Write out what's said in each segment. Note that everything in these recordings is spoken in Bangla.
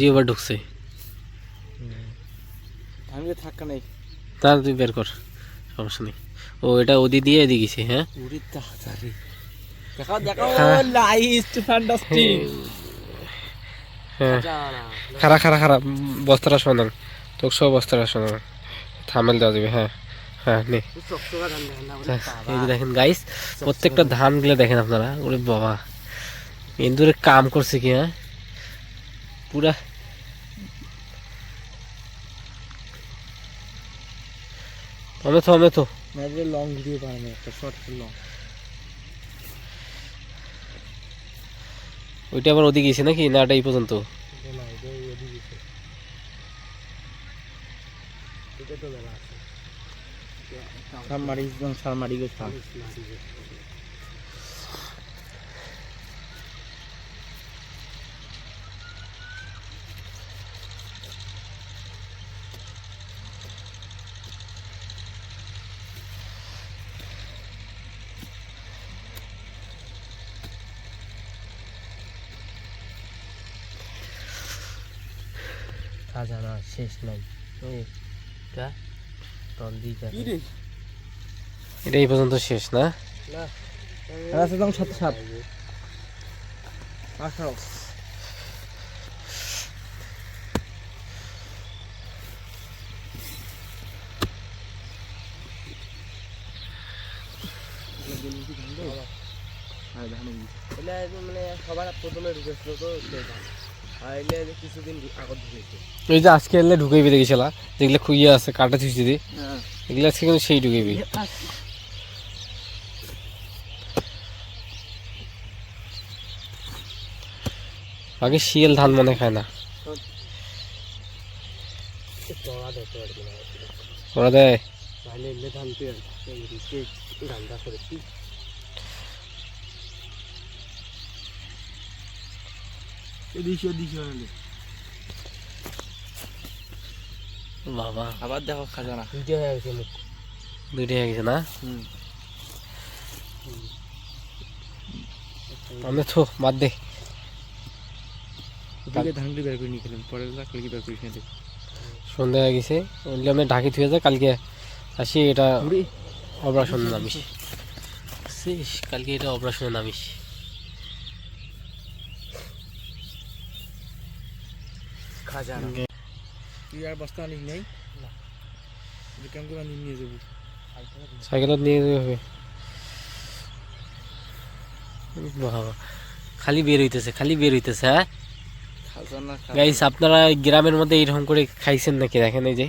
যে ঢুকছে। আমি থাকা নেই। তার তুই বের কর সমস্যা নেই। ও এটা ওদি দিয়ে এদিকে গেছে হ্যাঁ? দেখাও দেখাও হ্যাঁ। লাইস্ট ফ্যান্টাস্টিক হ্যাঁ খারা খারা খারা বস্তাটা শোনান। তোকে সব বস্তাটা শোনান। থামেল দেওয়া যাবে হ্যাঁ। হ্যাঁ নে। এই যে দেখেন গাইস প্রত্যেকটা ধানগুলো দেখেন আপনারা। ওরে বাবা। ইন্দুরে কাম করছে কি হ্যাঁ? পুরা। আমি তো আমি তো মেরে লং ভিডিও বানাবো একটা শর্ট লং ওইটা আবার ওদিকে গেছে নাকি? না এটা এই পর্যন্ত? গেছে। সারমারি সারমারি গো সার খাজানা শেষ নাই এটা টল দিয়ে কি রে এটা এই পর্যন্ত শেষ না রাস্তা দাম সাত সাত আঠারো মানে সবার প্রথমে ঢুকেছিল তো এই যে আজকে এলে ঢুকাইবি দেখেছিলা যেগুলো খুইয়ে আছে কাটা দি। হ্যাঁ। এগুলো আজকে কিন্তু সেই ঢুকাইবি। আগে শিয়াল ধান মনে খায় না। ওরা দেয় ধান এদিকে হলে বাবা। আবার দেখো খাজানা দুইটা হয়ে গেছে মুখ। দুইটা হয়ে গেছে না? হুম। আমি থো বাদ দে। ধানগুলি বের করে নিয়ে বের সন্ধ্যা হয়ে গেছে ওইগুলো আমি ঢাকি থুয়ে যায় কালকে আসি এটা অপারেশনে নামিস। শেষ কালকে এটা অপারেশনে নামিস। খাজানা তুই আর বস্তা আনিস নাই কেমন করে আনি নিয়ে যাব সাইকেলত নিয়ে যেতে হবে বাবা খালি বের হইতেছে খালি বের হইতেছে হ্যাঁ খাজানা গাইস আপনারা গ্রামের মধ্যে এইরকম করে খাইছেন নাকি দেখেন এই যে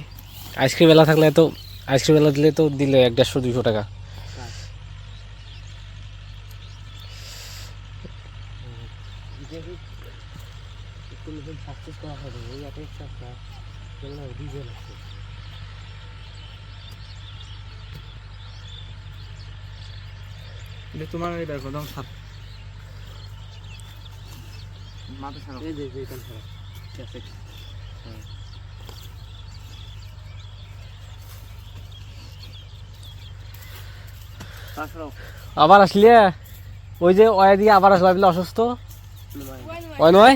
আইসক্রিম এলা থাকলে তো আইসক্রিম এলা দিলে তো দিলে এক দেড়শো দুইশো টাকা সাকসেস করা হবে ওই একটা একটা ডিজেল আছে। এটা তোমার এই দেখো দাম সাত মাথা সারা এই যে এখানে সারা ঠিক আছে। আবার আসলে? ওই যে ওয়া দিয়ে আবার আসলে অসুস্থ? ওই নয়?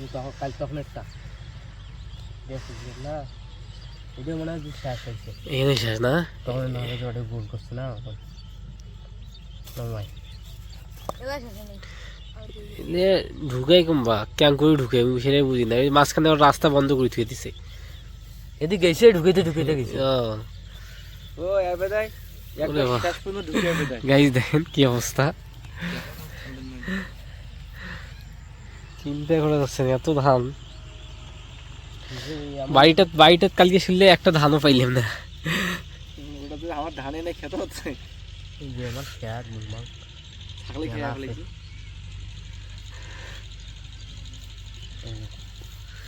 যে তখন কাল তখন একটা। না এটা মনে হয় শেষ হয়েছে। এখানে শেষ না? তখন ওটা ভুল করছে না তখন। ঢুকাই কমবা ক্যাং করে ঢুকে? আমি সেটাই বুঝি না। মাঝখানে রাস্তা বন্ধ করে থুয়ে দিছে। এদিকে গেছে ঢুকেতে ঢুকেতে গেছে গাইজ দেখেন কি অবস্থা। চিন্তা করে যাচ্ছে এত ধান। বাড়িটা বাড়িটা কালকে শুনলে একটা ধানও পাইলাম না। ওটা তো আমার ধানে নেই খেতে হচ্ছে। আমার খেয়ার মুলমাল ছাগলে খেয়ে ফেলেছি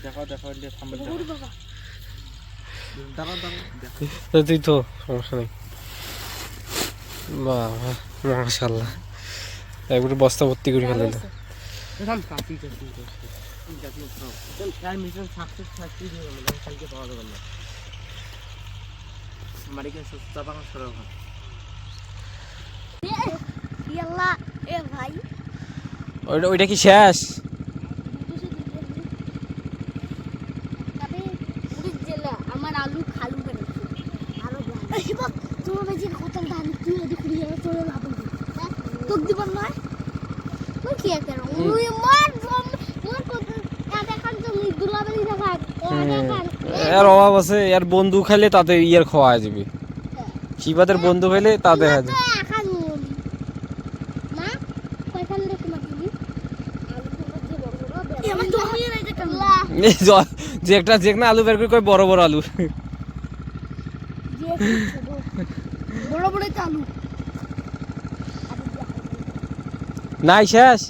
দেখো। দেখো থাম্বেল দেখো গরু বাবা দাঁড়াও দাঁড়াও দেখো তো তুই তো সমস্যা নেই। বাবা মাশাল্লাহ একবারে বস্তা ভর্তি করে ফেলে দিল এরকম কাটি কাটি করছে দেখো খাও চল ট্রাই মিশন সাকসেস থাকতে দিয়ে মানে কালকে পাওয়া যাবে না আমার এখানে সুস্থ পাকা সরব ইয়াল্লা এ ভাই ওইটা ওইটা কি শেষ তবে পুরীর জেলা আমার আলু খালু বেরোচ্ছে আরও তোমার বেশি কত ধান তুই যদি কুড়ি হাজার চলে লাভ দিবার নয়। তুই কি একটা মুই মার কত তুমি দুলাবেলি দেখান এর অভাব আছে এর বন্ধু খাইলে তাতে ইয়ের খাওয়া যাবে। শিবাদের বন্ধু খাইলে তাতে হয় দিবি? যে একটা যে না আলু বের করে কই বড় বড় আলু। বড় বড় আলু। নাই শেষ